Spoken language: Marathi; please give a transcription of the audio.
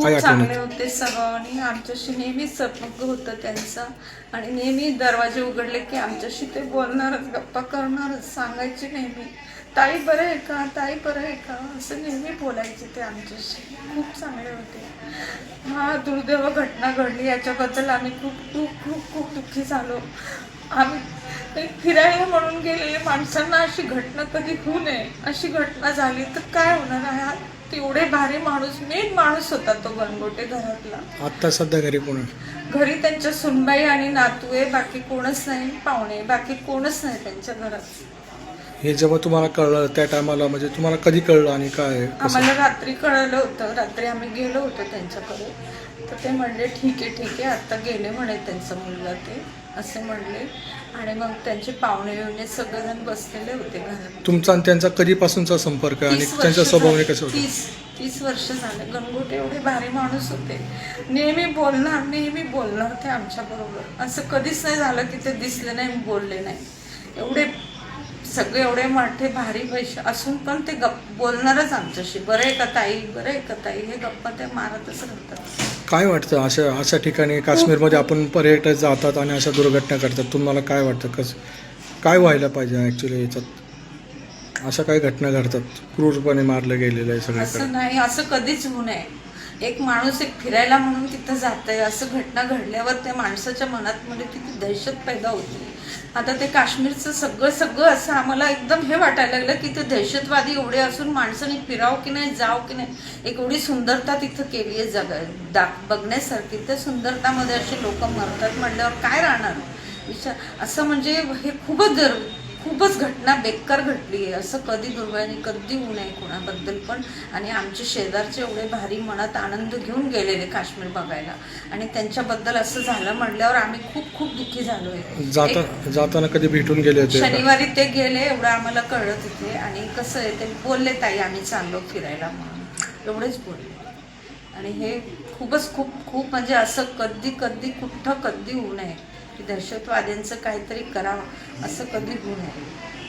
खूप चांगले होते स्वभावाने आमच्याशी नेहमी संपर्क होतं त्यांचा. आणि नेहमी दरवाजे उघडले की आमच्याशी ते बोलणारच गप्पा करणारच सांगायचे नेहमी. ताई बरं आहे का? ताई बरं आहे का? असं नेहमी बोलायचे ते आमच्याशी. खूप चांगले होते. हा दुर्दैव घटना घडली. याच्याबद्दल आम्ही खूप खूप खूप खूप दुःखी झालो. आम्ही फिरायला म्हणून गेलेले माणसांना अशी घटना कधी होऊ नये अशी घटना झाली तर काय होणार आहे? हा तेवढे भारी माणूस मेन माणूस होता तो गणगोटे घरातला. आत्ता सध्या घरी कोण? घरी त्यांच्या सुनबाई आणि नातू आहे बाकी कोणच नाही पाहुणे बाकी कोणच नाही त्यांच्या घरात. हे जेव्हा तुम्हाला कळलं त्या टायमाला म्हणजे तुम्हाला कधी कळलं आणि काय कसं? आम्हाला रात्री कळलं होतं. रात्री आम्ही गेलो होतो त्यांच्याकडे. तर ते म्हणले ठीक आहे ठीक आहे. आता गेले म्हणे त्यांचा मुलगा ते. असे म्हणले. आणि मग त्यांचे पाहुणे बिवणे सगळेजण बसलेले होते घरात. तुमचा आणि त्यांचा कधीपासूनचा संपर्क आहे आणि तीस वर्ष त्यांच्या स्वभावाने झाले. कसं होतं? तीस तीस वर्ष झाले. गणगोटे एवढे भारी माणूस होते. नेहमी बोलणार नेहमी बोलणार ते आमच्या बरोबर. असं कधीच नाही झालं की ते दिसले नाही बोलले नाही. एवढे सगळे एवढे मोठे भारी पैसे असून पण ते गप बोलणारच आमच्याशी. बरं आहे का ताई? बरं आहे का ताई? हे गप्पा ते मारतच राहतात. काय वाटतं? अशा अशा ठिकाणी काश्मीरमध्ये आपण पर्यटक जातात आणि अशा दुर्घटना करतात. तुम्हाला काय वाटतं? कसं काय व्हायला पाहिजे ॲक्च्युली याच्यात? अशा काही घटना घडतात. क्रूरपणे मारलं गेलेलं आहे असं नाही. असं कधीच होऊ नये. एक माणूस एक फिरायला म्हणून तिथं जात आहे असं घटना घडल्यावर त्या माणसाच्या मनात मध्ये किती दहशत पैदा होती. आता ते काश्मीरचं सगळं सगळं असं आम्हाला एकदम हे वाटायला लागलं की ते दहशतवादी एवढे असून माणसाने फिराव की नाही जाव की नाही एक एवढी सुंदरता तिथं केली आहे जग दा बघण्यासारखी. त्या सुंदरतामध्ये असे लोक मरतात म्हटल्यावर काय राहणार? विचार असं म्हणजे हे खूपच जर खूपच घटना बेकार घडली आहे. असं कधी दुर्गाने कधी होऊ नये कोणाबद्दल पण. आणि आमचे शेजारचे एवढे भारी मनात आनंद घेऊन गेलेले काश्मीर बघायला. आणि त्यांच्याबद्दल असं झालं म्हणल्यावर आम्ही खूप खूप दुःखी झालो आहे जाता जाताना कधी भेटून गेले? शनिवारी ते गेले एवढं आम्हाला कळलं तिथे आणि कसं आहे ते बोलले ताई आम्ही चाललो फिरायला म्हणून. एवढेच बोलले. आणि हे खूपच खूप खूप म्हणजे असं कधी कधी कुठं कधी होऊ नये. की दहशतवाद्यांचं काहीतरी करावं असं कधी होऊ नये